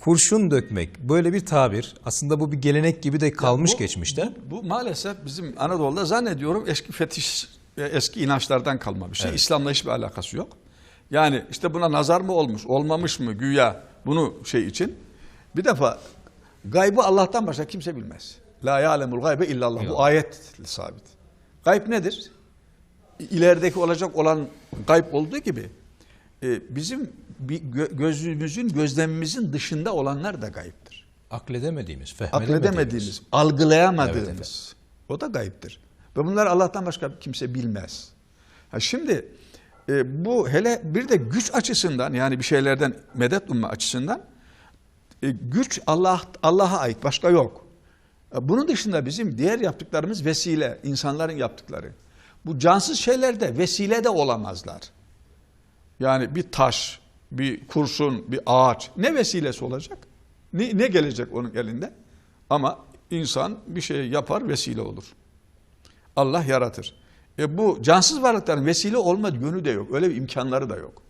Kurşun dökmek böyle bir tabir aslında bu bir gelenek gibi de kalmış Bu- geçmişte. Bu, bu maalesef bizim Anadolu'da zannediyorum eski fetiş, e, eski inançlardan kalma bir şey. İslam'la hiçbir alakası yok. Yani işte buna nazar mı olmuş, olmamış mı güya bunu şey için. Bir defa gaybı Allah'tan başka kimse bilmez. La ya'lemul gaybe illallah. Bu ayet sabit. Gayb nedir? İlerideki olacak olan gayb olduğu gibi e, bizim gözümüzün, gözlemimizin dışında olanlar da gayiptir Akledemediğimiz, fehmedemediğimiz. akledemediğimiz, algılayamadığımız o da gayiptir. Ve bunları Allah'tan başka kimse bilmez. Ha şimdi e, bu hele bir de güç açısından yani bir şeylerden medet umma açısından e, güç Allah Allah'a ait başka yok. E, Bunun dışında bizim diğer yaptıklarımız vesile, insanların yaptıkları. Bu cansız şeyler de vesile de olamazlar. Yani bir taş, bir kurşun, bir ağaç ne vesilesi olacak? Ne, ne gelecek onun elinde? Ama insan bir şey yapar vesile olur. Allah yaratır. E bu cansız varlıkların vesile olma yönü de yok. Öyle bir imkanları da yok.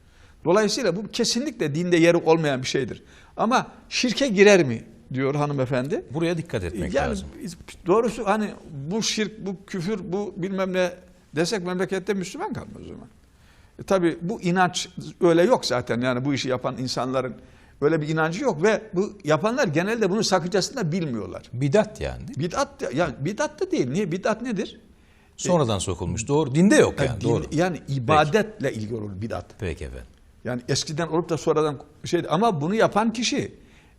Dolayısıyla bu kesinlikle dinde yeri olmayan bir şeydir. Ama şirke girer mi diyor hanımefendi. Buraya dikkat etmek Yani lazım. doğrusu hani bu şirk, bu küfür, bu bilmem ne desek memlekette Müslüman kalmaz o zaman. E tabi bu inanç öyle yok zaten yani bu işi yapan insanların öyle bir inancı yok ve bu yapanlar genelde bunun sakıncasını da bilmiyorlar. Bidat yani. değil mi? Bidat da- yani bidat da değil. Niye? Bidat nedir? Sonradan sokulmuş. Doğru. Dinde yok yani. Din- doğru. yani ibadetle ilgili olur bidat. Peki efendim. Yani eskiden olup da sonradan şey ama bunu yapan kişi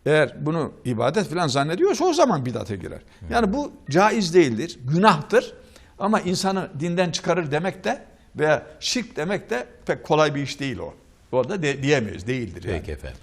eğer bunu ibadet falan zannediyorsa o zaman bidate girer. Yani bu caiz değildir, günahtır ama insanı dinden çıkarır demek de veya şirk demek de pek kolay bir iş değil o. Orada de, diyemeyiz, değildir yani. Peki efendim.